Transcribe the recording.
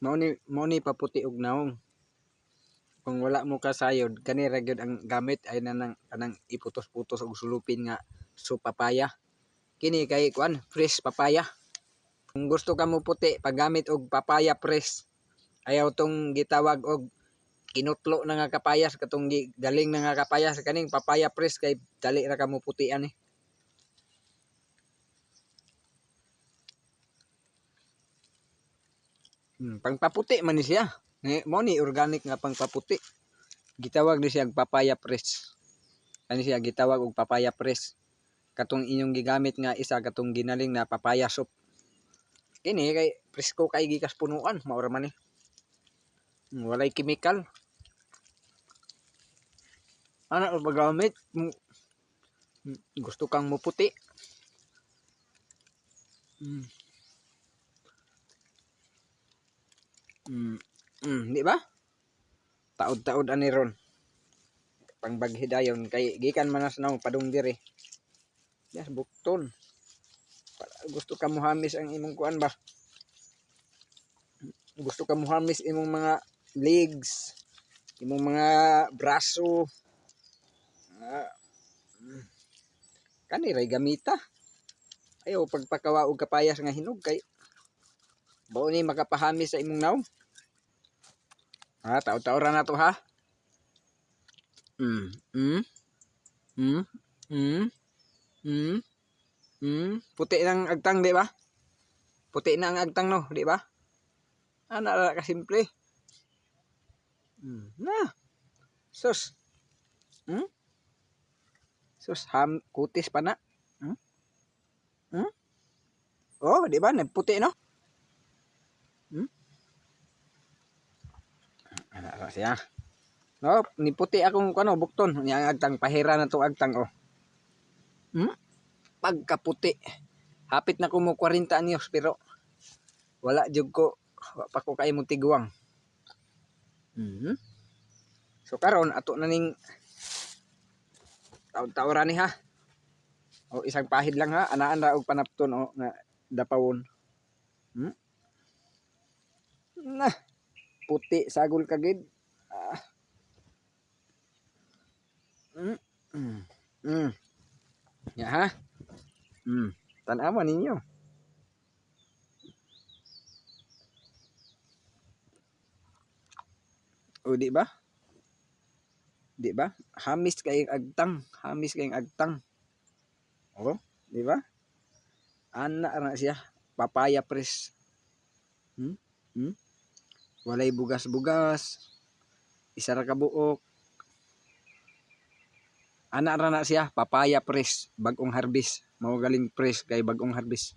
Mao ni mao ni paputi og naong. Kung wala mo kasayod, kani ra gyud ang gamit ay nanang kanang iputos-putos og sulupin nga so papaya. Kini kay kuan, fresh papaya. Kung gusto ka mo puti, paggamit og papaya fresh. Ayaw tong gitawag og kinutlo na nga kapayas katong galing na nga kapayas kaning papaya fresh kay dali ra ka mo puti ani. Hmm, pangpaputi man ni siya. Ni mo ni organic nga pangpaputi. Gitawag ni siya papaya fresh. Kani siya gitawag og papaya fresh. Katong inyong gigamit nga isa katong ginaling na papaya soup. Kini kay presko kay gikas punuan, mao ra man ni. Hmm, Walay chemical. Ana ug magamit mo- Hmm, gusto kang muputi. Mm. Mm, mm, di ba? Taod-taod ani ron. Pangbaghi kay gikan man na padung diri. Yes, bukton. Para gusto ka muhamis ang imong kuan ba? Gusto ka muhamis imong mga legs, imong mga braso. Mm. kani gamita. Ayaw pagpakawa og kapayas nga hinog kay Bao ni makapahamis sa imong naong. Ha, tao-tao ra na to ha. Mm, mm, mm, mm, mm, mm. Puti ng agtang, di ba? Puti na ang agtang no, di ba? Ana ra ka simple. Mm, na. Sus. Hmm? Sus, ham, kutis pa na. Hmm? Hmm? Oh, di ba? Nagputi no? Ana ra siya. No, ni puti akong kuno bukton. Ni ang agtang pahira na to agtang oh. Hmm? Pagkaputi. Hapit na ko mo 40 anyos pero wala jud ko pa ko kay mo tiguang. Mhm. So karon ato na ning taon-taon ni ha. O isang pahid lang ha, anaan ra og panapton o nga dapawon. Hmm? Nah, puti sagol kagid. Ah. Mm. Mm. Ya ha. Mm. Tanawa ninyo. O di ba? Di ba? Hamis kayong agtang, hamis kayong agtang. O, di ba? Ana na siya, papaya press. Hmm? Hmm? Walay bugas-bugas. Isa ra ka buok. Ana ra na siya, papaya press, bagong harvest. Mao galing press kay bagong harvest.